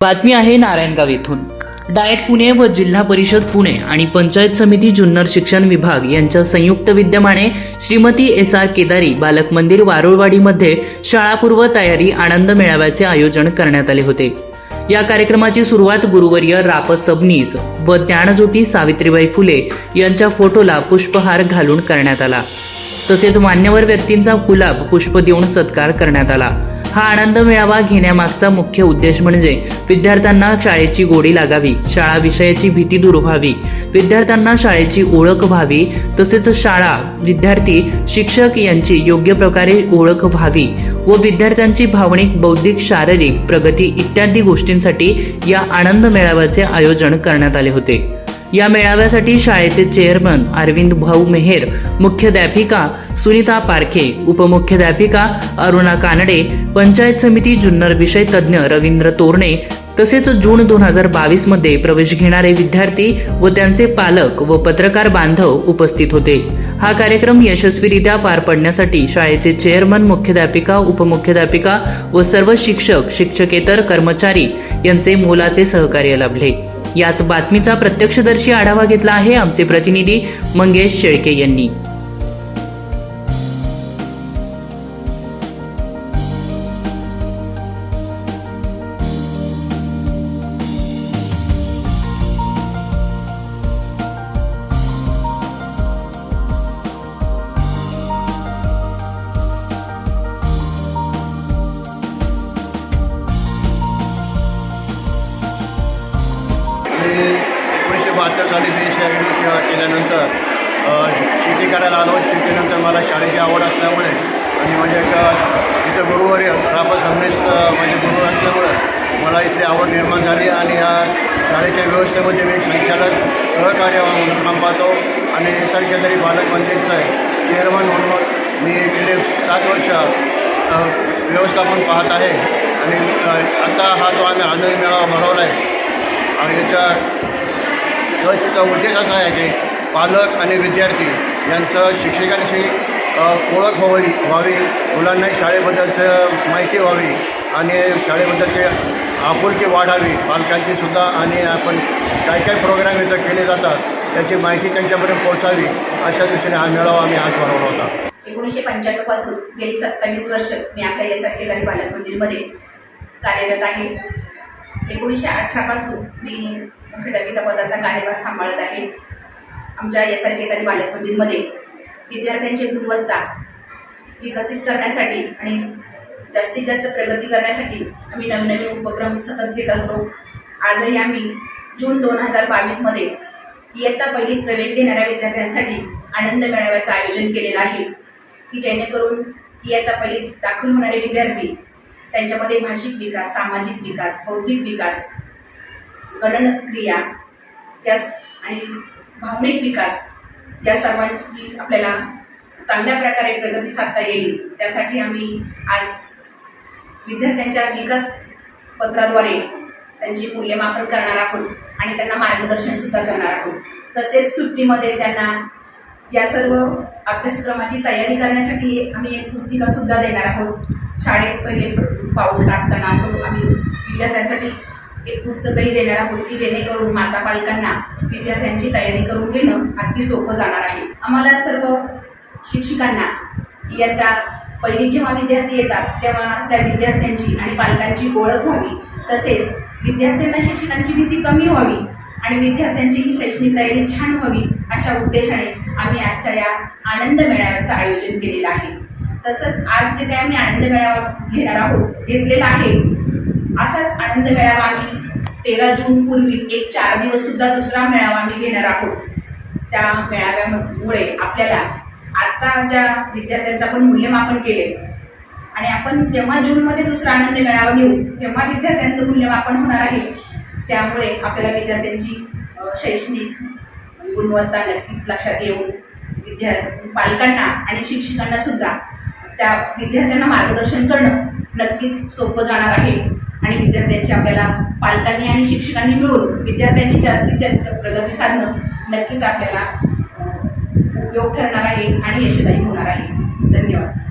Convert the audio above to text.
बातमी आहे नारायणगाव येथून डाएट पुणे व जिल्हा परिषद पुणे आणि पंचायत समिती जुन्नर शिक्षण विभाग यांच्या संयुक्त विद्यमाने श्रीमती एस आर केदारी बालक मंदिर वारुळवाडीमध्ये शाळापूर्व तयारी आनंद मेळाव्याचे आयोजन करण्यात आले होते. या कार्यक्रमाची सुरुवात गुरुवर्य राप सबनीस व ज्ञानज्योती सावित्रीबाई फुले यांच्या फोटोला पुष्पहार घालून करण्यात आला. तसेच मान्यवर व्यक्तींचा गुलाब पुष्प देऊन सत्कार करण्यात आला. हा आनंद मेळावा घेण्यामागचा मुख्य उद्देश म्हणजे विद्यार्थ्यांना शाळेची गोडी लागावी शाळा विषयाची भीती दूर व्हावी. विद्यार्थ्यांना शाळेची ओळख व्हावी तसेच शाळा विद्यार्थी शिक्षक यांची योग्य प्रकारे ओळख व्हावी व विद्यार्थ्यांची भावनिक बौद्धिक शारीरिक प्रगती इत्यादी गोष्टींसाठी या आनंद मेळाव्याचे आयोजन करण्यात आले होते. या मेळाव्यासाठी शाळेचे चेअरमन अरविंद भाऊ मेहेर मुख्याध्यापिका सुनीता पारखे उपमुख्याध्यापिका अरुणा कानडे पंचायत समिती जुन्नर विषय तज्ज्ञ रवींद्र तोरणे तसेच जून दोन हजार बावीसमध्ये प्रवेश घेणारे विद्यार्थी व त्यांचे पालक व पत्रकार बांधव उपस्थित होते. हा कार्यक्रम यशस्वीरित्या पार पडण्यासाठी शाळेचे चेअरमन मुख्याध्यापिका उपमुख्याध्यापिका व सर्व शिक्षक शिक्षकेतर कर्मचारी यांचे मोलाचे सहकार्य लाभले. याच बातमीचा प्रत्यक्षदर्शी आढावा घेतला आहे आमचे प्रतिनिधी मंगेश शेळके यांनी. एकोणीसशे बहात्तर साली बी केल्यानंतर शेती करायला आलो. शेतीनंतर मला शाळेची आवड असल्यामुळे आणि म्हणजे माझ्या एका इथं गुरुवारी रापस हमेश माझे म्हणजे गुरु असल्यामुळं मला इथली आवड निर्माण झाली आणि या शाळेच्या व्यवस्थेमध्ये मी संचालक सहकार्य म्हणून काम पाहतो. आणि सरकेदारी बालक मंदिरचं आहे. चेअरमन म्हणून मी गेले सात वर्ष व्यवस्थापन पाहत आहे. आणि आता हा जो आम्ही आनंद मेळावा भरवला आहे आणि याचा उद्देश असा आहे की पालक आणि विद्यार्थी यांचं शिक्षकांशी ओळख व्हावी व्हावी. मुलांना शाळेबद्दलचं माहिती व्हावी आणि शाळेबद्दलचे आपुलकी वाढावी. पालकांची सुद्धा आणि आपण काय काय प्रोग्राम इथं केले जातात याची माहिती त्यांच्यापर्यंत पोहोचावी अशा दृष्टीने हा मेळावा आम्ही आज बनवला होता. एकोणीसशे पंच्याण्णवपासून गेली सत्तावीस वर्ष मी आपल्या यासारखे सरकेदारी बालक मंदिरमध्ये कार्यरत आहे. एकोणीसशे अठरापासून मी मुख्याध्यापिका पदाचा कार्यभार सांभाळत आहे. आमच्या एस या आणि बालक मंदिरमध्ये विद्यार्थ्यांची गुणवत्ता विकसित करण्यासाठी आणि जास्तीत जास्त प्रगती करण्यासाठी आम्ही नवीन नवीन उपक्रम सतत घेत असतो. आजही आम्ही जून दोन हजार बावीसमध्ये इयत्ता पहिलीत प्रवेश घेणाऱ्या विद्यार्थ्यांसाठी आनंद मेळाव्याचं आयोजन केलेलं आहे की जेणेकरून इयत्ता पहिलीत दाखल होणारे विद्यार्थी त्यांच्यामध्ये भाषिक विकास सामाजिक विकास बौद्धिक विकास गणनक्रिया या आणि भावनिक विकास या सर्वांची आपल्याला चांगल्या प्रकारे प्रगती साधता येईल. त्यासाठी आम्ही आज विद्यार्थ्यांच्या विकास पत्राद्वारे त्यांची मूल्यमापन करणार आहोत आणि त्यांना मार्गदर्शन सुद्धा करणार आहोत. तसेच सुट्टीमध्ये त्यांना या सर्व अभ्यासक्रमाची तयारी करण्यासाठी आम्ही एक पुस्तिकासुद्धा देणार आहोत. शाळेत पहिले पाऊल टाकताना असं आम्ही विद्यार्थ्यांसाठी एक पुस्तकही देणार आहोत की जेणेकरून माता पालकांना विद्यार्थ्यांची तयारी करून घेणं अगदी सोपं जाणार आहे. आम्हाला सर्व शिक्षिकांना इयत्ता पहिली जेव्हा विद्यार्थी येतात तेव्हा त्या विद्यार्थ्यांची आणि पालकांची ओळख व्हावी. तसेच विद्यार्थ्यांना शिक्षकांची भीती कमी व्हावी आणि विद्यार्थ्यांची ही शैक्षणिक तयारी छान व्हावी अशा उद्देशाने आम्ही आजच्या या आनंद मेळाव्याचं आयोजन केलेलं आहे. तसंच आज जे काही आम्ही आनंद मेळावा घेणार आहोत घेतलेला आहे असाच आनंद मेळावा आम्ही तेरा जून पूर्वी एक चार दिवस सुद्धा दुसरा मेळावा आम्ही घेणार आहोत. त्या मेळाव्यामुळे आपल्याला आत्ता ज्या विद्यार्थ्यांचं आपण मूल्यमापन केले आणि आपण जेव्हा जूनमध्ये दुसरा आनंद मेळावा घेऊ तेव्हा विद्यार्थ्यांचं मूल्यमापन होणार आहे. त्यामुळे आपल्याला विद्यार्थ्यांची शैक्षणिक गुणवत्ता नक्कीच लक्षात येऊन विद्या पालकांना आणि शिक्षकांना सुद्धा त्या विद्यार्थ्यांना मार्गदर्शन करणं नक्कीच सोपं जाणार आहे. आणि विद्यार्थ्यांची आपल्याला पालकांनी आणि शिक्षकांनी मिळून विद्यार्थ्यांची जास्तीत जास्त प्रगती साधणं नक्कीच आपल्याला उपयोग ठरणार आहे आणि यशदायी होणार आहे. धन्यवाद.